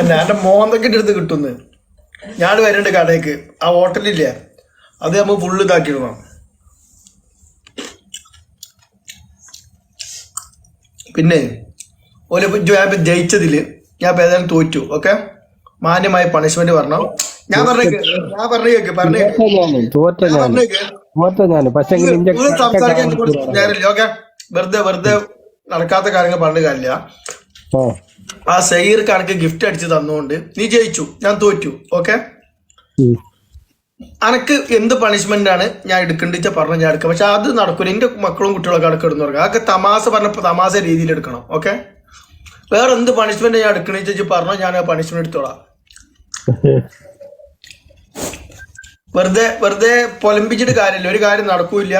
എന്റെ മോന്തൊക്കെ എടുത്ത് കിട്ടുന്നു. ഞാൻ വരുന്നുണ്ട് കടയ്ക്ക് ആ ഹോട്ടലില്ല? അത് നമ്മൾ ഫുള്ള് ഇതാക്കിയിടണം പിന്നെ ഒരു ഞാൻ ഇപ്പൊ ജയിച്ചതിൽ ഞാൻ ഇപ്പൊ ഏതായാലും തോറ്റു ഓക്കെ മാന്യമായ പണിഷ്മെന്റ് പറഞ്ഞു? ഞാൻ പറഞ്ഞു ഞാൻ പറഞ്ഞു കേക്ക് പറഞ്ഞു തോറ്റ ഞാൻ തോറ്റ ഞാൻ ഞാൻ. പറഞ്ഞു കേക്ക്. തോറ്റ ഞാൻ പക്ഷെ നിന്റെ നിങ്ങൾ സംസാരിക്കാൻ നേരമില്ല ഓക്കെ വെറുതെ വെറുതെ നടക്കാത്ത കാര്യങ്ങൾ പറഞ്ഞ കാര്യമില്ല. ആ സൈർ കണക്ക് ഗിഫ്റ്റ് അടിച്ച് തന്നുകൊണ്ട് നീ ജയിച്ചു ഞാൻ തോറ്റു ഓക്കെ അനക്ക് എന്ത് പണിഷ്മെന്റ് ആണ് ഞാൻ എടുക്കേണ്ടിച്ച പറഞ്ഞു ഞാൻ എടുക്കാം. പക്ഷെ അത് നടക്കൂല. എന്റെ മക്കളും കുട്ടികളൊക്കെ അടക്കം എടുന്ന് പറയും അതൊക്കെ തമാശ പറഞ്ഞപ്പോ തമാശ രീതിയിൽ എടുക്കണം ഓക്കെ വേറെ എന്ത് പണിഷ്മെന്റ് ഞാൻ എടുക്കണേച്ച് പറഞ്ഞോ ഞാൻ ആ പണിഷ്മെന്റ് എടുത്തോളാം. വെറുതെ വെറുതെ പൊലമ്പിച്ചിട്ട് കാര്യമില്ല. ഒരു കാര്യം നടക്കൂല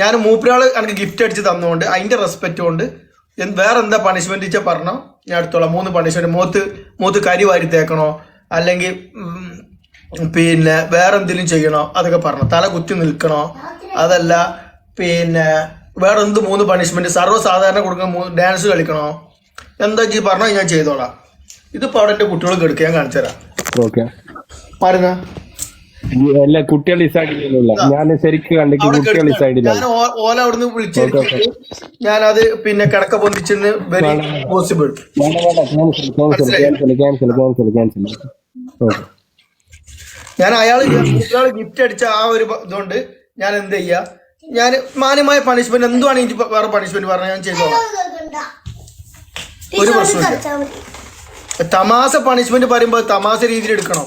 ഞാൻ മൂപ്പരാൾ എനിക്ക് ഗിഫ്റ്റ് അടിച്ച് തന്നുകൊണ്ട് അതിന്റെ റെസ്പെക്റ്റ് കൊണ്ട് വേറെ എന്താ പണിഷ്മെന്റ് വെച്ചാൽ പറഞ്ഞോ? ഞാൻ അടുത്തുള്ള മൂന്ന് പണിഷ്മെന്റ് മൂത്ത് മൂത്ത് കരി വാരി തേക്കണോ? അല്ലെങ്കിൽ പിന്നെ വേറെ എന്തെങ്കിലും ചെയ്യണോ? അതൊക്കെ പറഞ്ഞോ. തല കുത്തി നിൽക്കണോ? അതല്ല പിന്നെ വേറെ എന്ത് മൂന്ന് പണിഷ്മെന്റ് സർവസാധാരണ കൊടുക്കുന്ന ഡാൻസ് കളിക്കണോ? എന്താ ചെയ് പറഞ്ഞോ? ഞാൻ ചെയ്തോളാം. ഇതിപ്പോ അവിടെ എന്റെ കുട്ടികൾ കെടുക്കുക ഞാൻ കാണിച്ചു തരാം ഓക്കെ പാരുന്ന അല്ല കുട്ടികൾ ഈ സൈഡിലുള്ള ഞാൻ ശരിക്കും കണ്ടെങ്കിൽ അവിടെ കുട്ടികൾ ഈ. സൈഡിലാണ് ഞാൻ ഓല അവിടുന്ന് ഞാൻ ഞാനത് പിന്നെ കിടക്ക പൊന്തിച്ചെന്ന് വെരി പോസിബിൾ വേണ്ട. വേണ്ട cancel cancel cancel cancel cancel cancel okay ഞാൻ അയാൾ അയാൾ ഗിഫ്റ്റ് അടിച്ച ആ ഒരു ഇതുകൊണ്ട് ഞാൻ എന്ത് ചെയ്യാ? ഞാൻ മാന്യമായ പണിഷ്മെന്റ് എന്തുവാണ് എനിക്ക് വേറെ പണിഷ്മെന്റ് പറഞ്ഞ ഞാൻ ചെയ്തോളാം. ഒരു പ്രശ്നമില്ല തമാശ പണിഷ്മെന്റ് പറയുമ്പോൾ തമാശ രീതിയിൽ എടുക്കണം?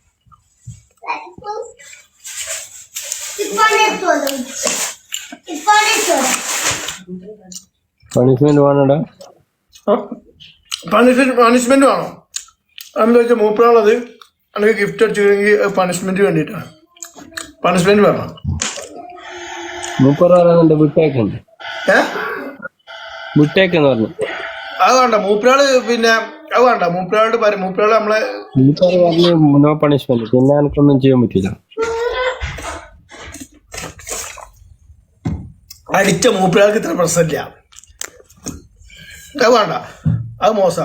പണിഷ്മെന്റ് വേണടാ? പണിഷ്മെന്റ് പണിഷ്മെന്റ് വേണോ? എന്താ വെച്ചാൽ മൂപ്പരാളത് അല്ലെങ്കിൽ ഗിഫ്റ്റ് അടിച്ചില്ലെങ്കിൽ പണിഷ്മെന്റ് വേണ്ടിയിട്ടാണ് പണിഷ്മെന്റ് വേണം? മൂപ്പറാളെ വിട്ടേക്കുണ്ട് വിട്ടേക്കെന്ന് പറഞ്ഞു. അത് വേണ്ട മൂപ്പരാൾ പിന്നെ അത് വേണ്ട. മൂപ്പരാളോട് പറയും മൂപ്പരാൾ നമ്മളെ പറഞ്ഞു നോ പണിഷ്മെന്റ് പിന്നെ എനിക്കൊന്നും ചെയ്യാൻ പറ്റില്ല അടിച്ച മൂപ്പിലാൾക്ക് ഇത്ര പ്രശ്നമില്ല. അത് വേണ്ട. അത് മോശ.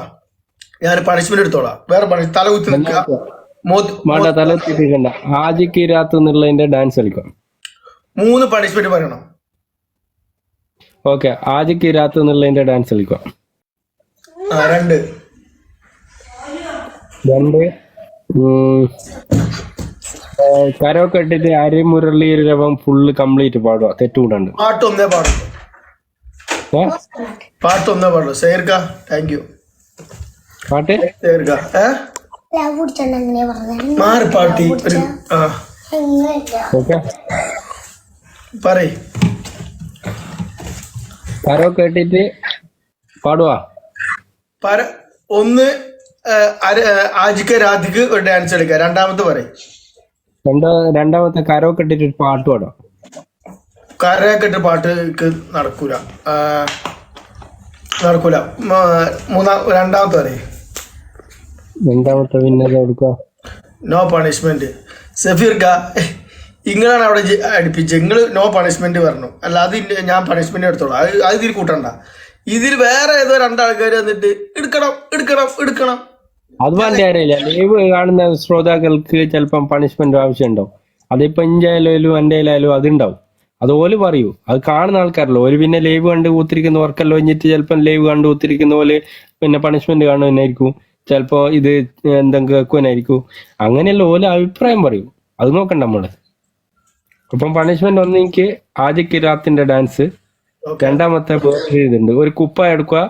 ഞാൻ പണിഷ്മെന്റ് എടുത്തോളാം. വേറെ പണി തല കുത്തി നിൽക്കുക. തല എത്തിക്കണ്ട ആജിക്ക് രാത്ത് എന്നുള്ളതിന്റെ ഡാൻസ് കളിക്കാം മൂന്ന് പണിഷ്മെന്റ് പറയണം. ഓക്കെ ആജിക്ക് രാത്ത് എന്നുള്ളതിന്റെ ഡാൻസ് കളിക്കാം രണ്ട്. രണ്ട്. കരോക്കെ ഇട്ടിട്ട് അരമുരളി രവം ഫുള്ള് കംപ്ലീറ്റ് പാടുക തെറ്റുകൂടാണ്ട്. പാട്ട് ഒന്നേ പാടുള്ളൂ. പാട്ട് ഒന്നേ പാടുള്ളൂ. സേർക്ക താങ്ക് യു പാട്ട്? സേർക്ക മാറി പാട്ടി കേട്ടിട്ട് പറയ്. കരോക്കെ ഇട്ടിട്ട് പാടുവാ ഒന്ന് അര ആജിക്ക് രാധിക്ക് ഒരു ഡാൻസ് കളിക്കുക രണ്ടാമത്തെ പറയും. രണ്ടോ രണ്ടാമത്തെ കരോക്കെ ഇട്ടിട്ട് പാട്ട് പാടാം കരയൊക്കെ ഇട്ട് പാട്ട് ക്ക് നടക്കൂല. നടക്കൂല. മൂന്നാ രണ്ടാമത്തെ പറയേ. രണ്ടാമത്തെ പിന്നെ കൊടുക്കുക നോ പണിഷ്മെന്റ് സഫീർക്ക ഇങ്ങളാണ് അവിടെ അടുപ്പിച്ചത്. നിങ്ങൾ നോ പണിഷ്മെന്റ് പറഞ്ഞു. അല്ലാതെ അത് ഞാൻ പണിഷ്മെന്റ് എടുത്തോളാം. അത് അത് ഇതിൽ കൂട്ടണ്ട. ഇതിൽ വേറെ ഏതോ രണ്ടാൾക്കാർ വന്നിട്ട് എടുക്കണം എടുക്കണം എടുക്കണം. അത് വേണ്ട അറിയില്ല ലൈവ് കാണുന്ന ശ്രോതാക്കൾക്ക് ചിലപ്പം പണിഷ്മെന്റ് ആവശ്യമുണ്ടാവും. അതിപ്പോ ഇഞ്ചായാലും എന്റെ ആയാലും അതുണ്ടാവും ഓൽ പറയൂ. അത് കാണുന്ന ആൾക്കാരല്ലോ. ഒരു പിന്നെ ലൈവ് കണ്ട് കൂത്തിരിക്കുന്ന വർക്കല്ലോ കഴിഞ്ഞിട്ട് ചിലപ്പം ലൈവ് കണ്ട് കൂത്തിരിക്കുന്ന പോലെ പിന്നെ പണിഷ്മെന്റ് കാണുന്നതിനായിരിക്കും ചിലപ്പോ ഇത് എന്തെങ്കിലും കേൾക്കുവാനായിരിക്കും. അങ്ങനെയല്ല ഓൽ അഭിപ്രായം പറയൂ. അത് നോക്കണ്ട നമ്മൾ. അപ്പം പണിഷ്മെന്റ് ഒന്നെനിക്ക് ആദ്യ കിരാത്തിന്റെ ഡാൻസ് രണ്ടാമത്തെ ഇതുണ്ട് ഒരു കുപ്പ എടുക്കുക.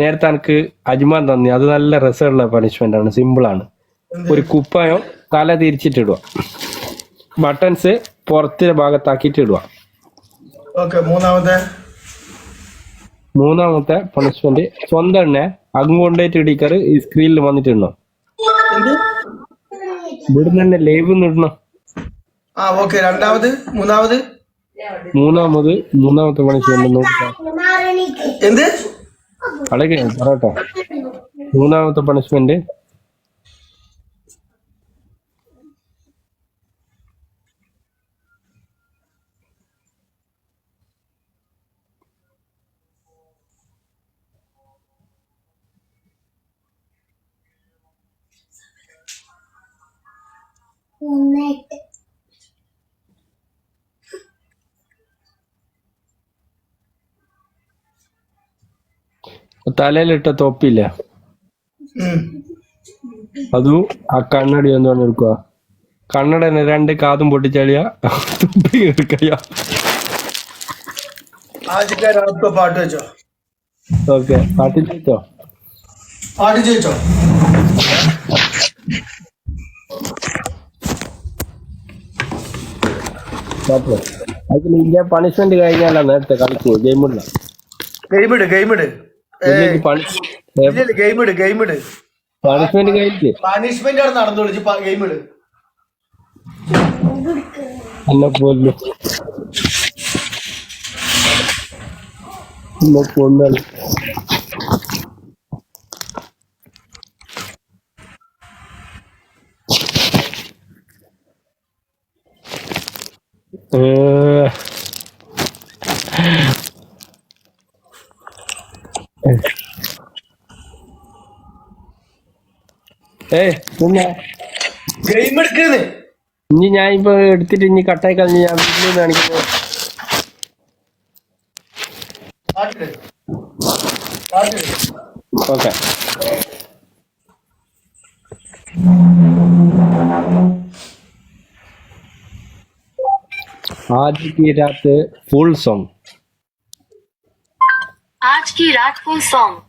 നേരത്തെ എനിക്ക് അജ്മാൻ തന്നി. അത് നല്ല രസമുള്ള പണിഷ്മെന്റ് ആണ്. സിമ്പിൾ ആണ്. ഒരു കുപ്പായം തല തിരിച്ചിട്ടിടുക. ബട്ടൺസ് പുറത്തെ ഭാഗത്താക്കിട്ട് ഇടുക. ഓക്കെ മൂന്നാമത്തെ. മൂന്നാമത്തെ പണിഷ്മെന്റ് സ്വന്തം എണ്ണ അങ്ങ് കൊണ്ടുപോയിട്ട് ഇടിക്കാറ് ഈ സ്ക്രീനിൽ വന്നിട്ടുണ്ടോ എന്ത്? ഇവിടുന്ന് തന്നെ ലൈവ് ഇടണം. ആ ഓക്കെ രണ്ടാമത് മൂന്നാമത്. മൂന്നാമത് മൂന്നാമത്തെ പണിഷ്മെന്റ് നോക്കാം. എന്ത്? അടക്കെ പറയട്ടെ മൂന്നാമത്തെ പണിഷ്മെന്റ് ഒന്നായിട്ട് തലയിലിട്ട തൊപ്പില്ല അതു ആ കണ്ണടി എന്ന് പറഞ്ഞെടുക്കുക കണ്ണട രണ്ട് കാതും പൊട്ടിച്ചാളിയ തൊപ്പി എടുക്കയ്യ. ആദ്യത്തെ രാത്രി പാട്ട് വെച്ചോ? ഓക്കെ ചോദിച്ചോ പാട്ട് ചോദിച്ചോ പാട്ട്. ഇന്ത്യ പണിഷ്മെന്റ് കഴിഞ്ഞാലാ നേരത്തെ കളിക്കൂ ഗെയിമില്ല ഗെയിമിട് ഇട്. ഗെയിം ഇട് ഗെയിം ഇട്. പണിഷ്മെന്റ് കഴിഞ്ഞിട്ട് പണിഷ്മെന്റ് ആണ് നടന്നോളൂ ഗെയിം ഇട്. എന്നെ പോലും എന്നെ കൊന്നാൽ ഇനി ഞാൻ ഇപ്പൊ എടുത്തിട്ട് ഇനി കട്ടായി കളഞ്ഞ് ഞാൻ വീട്ടിൽ കാണിക്കുന്നത് പാട്ടിട് പാട്ടിട് ഓക്കെ आज की रात फुल सॉन्ग आज की रात फुल सॉन्ग